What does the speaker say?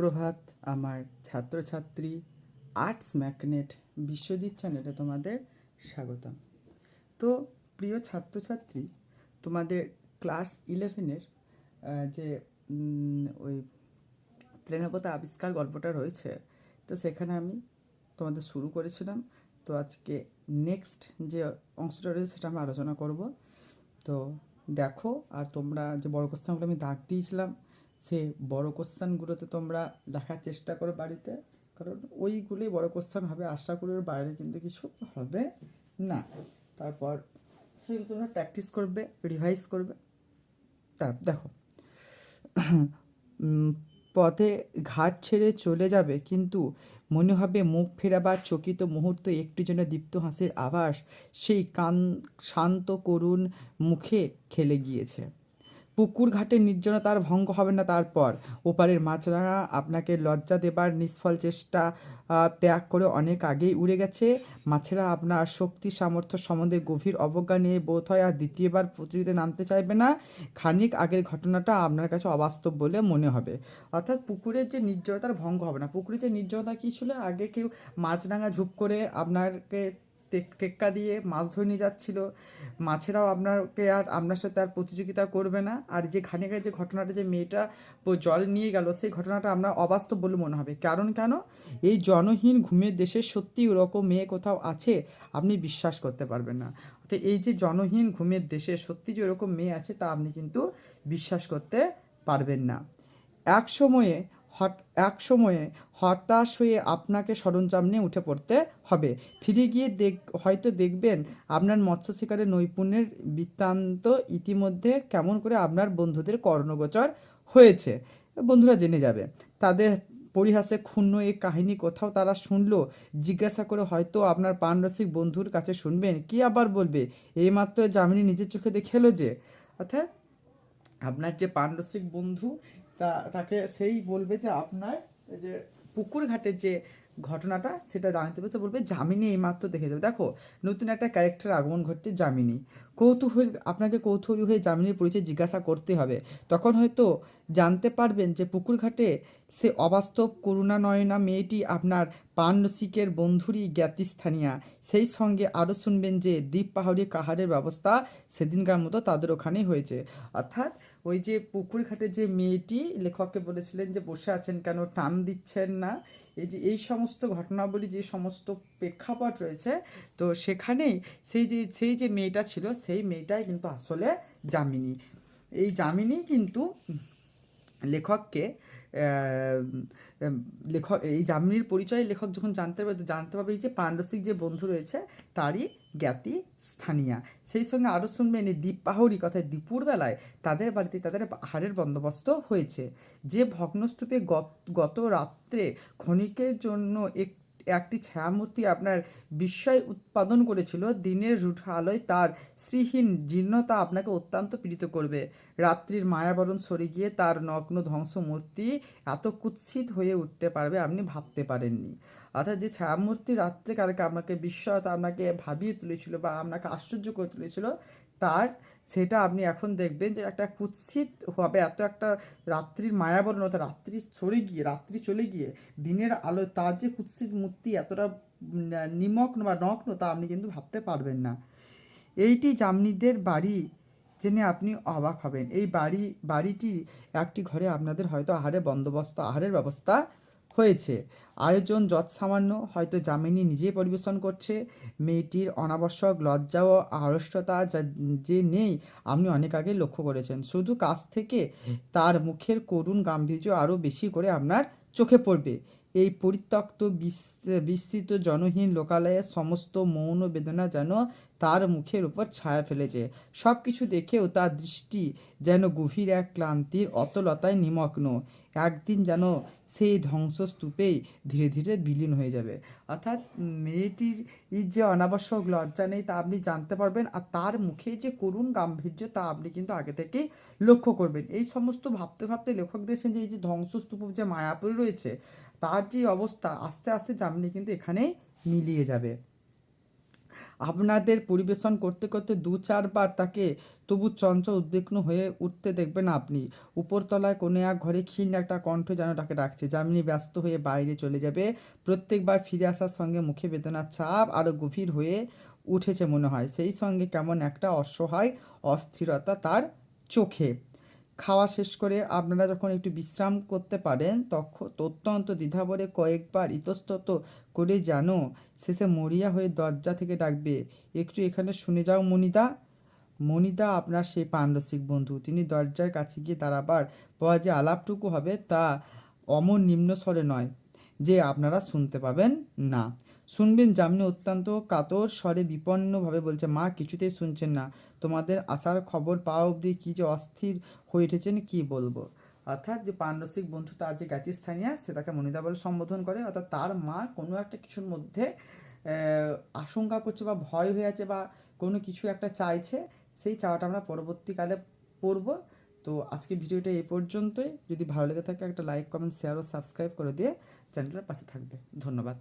সুপ্রভাত, আমার ছাত্রছাত্রী, আর্টস ম্যাগনেট বিশ্বজিৎ চ্যানেলে তোমাদের স্বাগতম। তো প্রিয় ছাত্রছাত্রী, তোমাদের ক্লাস ইলেভেনের যে ওই তৃণপতা আবিষ্কার গল্পটা রয়েছে, তো সেখানে আমি তোমাদের শুরু করেছিলাম। তো আজকে নেক্সট যে অংশটা রয়েছে সেটা আমরা আলোচনা করব। তো দেখো, আর তোমরা যে বড় কোশ্চেনগুলো আমি দাগ দিয়েছিলাম সে বড় কোশ্চানগুলোতে তোমরা লেখার চেষ্টা করো বাড়িতে। কারণ ওইগুলোই বড় কোশ্চেন হবে, আশা করি ওর বাইরে কিন্তু কিছু হবে না। তারপর সেগুলো তোমরা প্র্যাকটিস করবে রিভাইজ করবে। তার, দেখো পথে ঘাট ছেড়ে চলে যাবে, কিন্তু মনে হবে মুখ ফেরাবার চকিত মুহূর্ত একটু যেন দীপ্ত হাসির আভাস সেই কান, শান্ত করুণ মুখে খেলে গিয়েছে। পুকুর ঘাটের নির্জনতার ভঙ্গ হবে না তারপর। ওপারের মাছরাঙা আপনাকে লজ্জা দেবার নিষ্ফল চেষ্টা ত্যাগ করে অনেক আগেই উড়ে গেছে। মাছেরা আপনার শক্তি, সামর্থ্য সম্বন্ধে গভীর অবজ্ঞা নিয়ে বোধ হয় আর দ্বিতীয়বার প্রতিযোগিতায় নামতে চাইবে না। খানিক আগের ঘটনাটা আপনার কাছে অবাস্তব বলে মনে হবে। অর্থাৎ পুকুরের যে নির্জনতার ভঙ্গ হবে না, পুকুরের যে নির্জনতা কী ছিল? আগে কেউ মাছরাঙা ঝুপ করে আপনাকে টেক্কা দিয়ে মাছ ধরে নিয়ে যাচ্ছিল। মাছেরাও আপনাকে আর আপনার সাথে আর প্রতিযোগিতা করবে না। আর যে আগে যে ঘটনাটা যে মেয়েটা জল নিয়ে গেল, সেই ঘটনাটা আপনার অবাস্তব বলে মনে হবে। কারণ কেন? এই জনহীন ঘুমের দেশে সত্যি ওরকম মেয়ে কোথাও আছে, আপনি বিশ্বাস করতে পারবেন না। তো এই যে জনহীন ঘুমের দেশে সত্যি যে ওরকম মেয়ে আছে, তা আপনি কিন্তু বিশ্বাস করতে পারবেন না। এক সময়ে হট, এক সময়ে হতাশ হয়ে আপনাকে সরঞ্জাম নিয়ে উঠে পড়তে হবে। ফিরে গিয়ে দেখ, হয়তো দেখবেন আপনার মৎস্য শিকারের নৈপুণ্যের বৃত্তান্ত ইতিমধ্যে কেমন করে আপনার বন্ধুদের কর্ণগোচর হয়েছে। বন্ধুরা জেনে যাবে। তাদের পরিহাসে ক্ষুণ্ণ এই কাহিনী কোথাও তারা শুনলো, জিজ্ঞাসা করে হয়তো আপনার প্রাণরসিক বন্ধুর কাছে শুনবেন। কি আবার বলবে? এইমাত্র জামিনী নিজের চোখে দেখে এলো যে অর্থাৎ আপনার যে পাণ্ডসিক বন্ধু তা, তাকে সেই বলবে যে আপনার যে পুকুর ঘাটের যে ঘটনাটা, সেটা জানতে পেরেছে, বলবে জামিনী এইমাত্র দেখে দেবে। দেখো, নতুন একটা ক্যারেক্টার আগমন ঘটছে জামিনী কৌতূহল, আপনাকে কৌতূহলী হয়ে জামিনীর পরিচয় জিজ্ঞাসা করতে হবে। তখন হয়তো জানতে পারবেন যে পুকুরঘাটে সে অবাস্তব করুণা নয়না মেয়েটি আপনার পাণ্ডসিকের বন্ধুরই জ্ঞাতিস্থানীয়া। সেই সঙ্গে আরও শুনবেন যে দ্বীপ পাহাড়ি কাহারের ব্যবস্থা সেদিনকার মতো তাদের ওখানেই হয়েছে। অর্থাৎ ওই যে পুকুর ঘাটে যে মেয়েটি লেখককে বলেছিলেন যে বসে আছেন কেন, টান দিচ্ছেন না, এই যে এই সমস্ত ঘটনাবলী যে সমস্ত প্রেক্ষাপট রয়েছে, তো সেখানেই সেই যে সেই যে মেয়েটা ছিল, সেই মেয়েটাই কিন্তু আসলে যামিনী। এই যামিনী কিন্তু লেখককে লেখক, এই যামিনীর পরিচয় লেখক যখন জানতে পারবে জানতে পারবে যে পাণ্ডসিক যে বন্ধু রয়েছে, তারই জ্ঞাতি স্থানীয়া। সেই সঙ্গে আরও শুনবেন এই দ্বীপ পাহরি কথায় দুপুর বেলায় তাদের বাড়িতে তাদের আহারের বন্দোবস্ত হয়েছে। যে ভগ্নস্তূপে গত- গত রাত্রে ক্ষণিকের জন্য এক একটি ছায়ামূর্তি আপনার বিস্ময় উৎপাদন করেছিল। দিনের রুঠ আলোয় তার শ্রীহীন জীর্ণতা আপনাকে অত্যন্ত পীড়িত করবে। রাত্রির মায়াবরণ সরে গিয়ে তার নগ্ন ধ্বংস মূর্তি এত কুৎসিত হয়ে উঠতে পারবে আপনি ভাবতে পারেননি। অর্থাৎ যে ছায়ামূর্তি রাত্রে কালকে আপনাকে বিস্ময়তা আপনাকে ভাবিয়ে তুলেছিল বা আপনাকে আশ্চর্য করে তুলেছিল, তার সেটা আপনি এখন দেখবেন যে একটা কুৎসিত হবে, এত একটা রাত্রির মায়াবরণ অর্থাৎ রাত্রি সরে গিয়ে, রাত্রি চলে গিয়ে, দিনের আলো, তার যে কুৎসিত মূর্তি এতটা নিমগ্ন বা নগ্ন তা আপনি কিন্তু ভাবতে পারবেন না। এইটি জামনিদের বাড়ি জেনে আপনি অবাক হবেন। এই বাড়ি, বাড়িটি একটি ঘরে আপনাদের হয়তো আহারের বন্দোবস্ত, আহারের ব্যবস্থা হয়েছে। আয়োজন যৎসামান্য, হয়তো যামিনী নিজেই পরিবেশন করছে। মেয়েটির অনাবশ্যক লজ্জা ও আড়ষ্টতা যা যে নেই, আপনি অনেক আগে লক্ষ্য করেছেন। শুধু কাছ থেকে তার মুখের করুণ গাম্ভীর্য আরও বেশি করে আপনার চোখে পড়বে। এই পরিত্যক্ত বিস- বিস্তৃত, জনহীন লোকালয়ের সমস্ত মৌন বেদনা যেন তার মুখের উপর ছায়া ফেলেছে। সব কিছু দেখেও তার দৃষ্টি যেন গভীর এক ক্লান্তির, অতলতায় নিমগ্ন। একদিন যেন সেই ধ্বংসস্তূপেই ধীরে ধীরে বিলীন হয়ে যাবে। অর্থাৎ মেয়েটির যে অনাবশ্যক লজ্জা নেই তা আপনি জানতে পারবেন আর তার মুখে যে করুণ গাম্ভীর্য তা আপনি কিন্তু আগে থেকেই লক্ষ্য করবেন। এই সমস্ত ভাবতে ভাবতে লেখক দেখছেন যে এই যে ধ্বংসস্তূপ যে মায়াপুরে রয়েছে, তার যে অবস্থা আস্তে আস্তে জামিনী কিন্তু এখানেই মিলিয়ে যাবে। আপনাদের পরিবেশন করতে করতে দু চারবার তাকে তবু চঞ্চল উদ্বিগ্ন হয়ে উঠতে দেখবেন আপনি। উপরতলায় কোনো এক ঘরে ক্ষীণ একটা কণ্ঠ যেন তাকে ডাকছে। যামিনী ব্যস্ত হয়ে বাইরে চলে যাবে। প্রত্যেকবার ফিরে আসার সঙ্গে মুখে বেদনার ছাপ আরও গভীর হয়ে উঠেছে মনে হয়। সেই সঙ্গে কেমন একটা অসহায় অস্থিরতা তার চোখে। খাওয়া শেষ করে আপনারা যখন একটু বিশ্রাম করতে পারেন তখন অত্যন্ত দ্বিধাভরে কয়েকবার ইতস্তত করে জানো। শেষে মরিয়া হয়ে দরজা থেকে ডাকবে, একটু এখানে শুনে যাও মনিদা। মনিদা আপনার সেই পাণ্ডসিক বন্ধু। তিনি দরজার কাছে গিয়ে দাঁড়াবার পর যে আলাপটুকু হবে তা অমন নিম্নস্বরে নয়, যে আপনারা শুনতে পাবেন না। শুনবেন যামিনী অত্যন্ত কাতর স্বরে বিপন্নভাবে বলছে, মা, কিছুতেই শুনছেন না। তোমাদের আসার খবর পাওয়া অবধি কী যে অস্থির হয়ে উঠেছেন, কি বলব? অর্থাৎ যে পাণ্ডসিক বন্ধু, তার যে জ্ঞাতিস্থানীয় সে তাকে মনিদা বলে সম্বোধন করে। অর্থাৎ তার মা কোনো একটা কিছুর মধ্যে আশঙ্কা করছে বা ভয় হয়ে আছে বা কোনো কিছু একটা চাইছে, সেই চাওয়াটা আমরা পরবর্তীকালে পড়ব। তো আজকে ভিডিওটা এই পর্যন্তই। যদি ভালো লেগে থাকে, একটা লাইক কমেন্ট শেয়ার ও সাবস্ক্রাইব করে দিয়ে চ্যানেলটার পাশে থাকবে। ধন্যবাদ।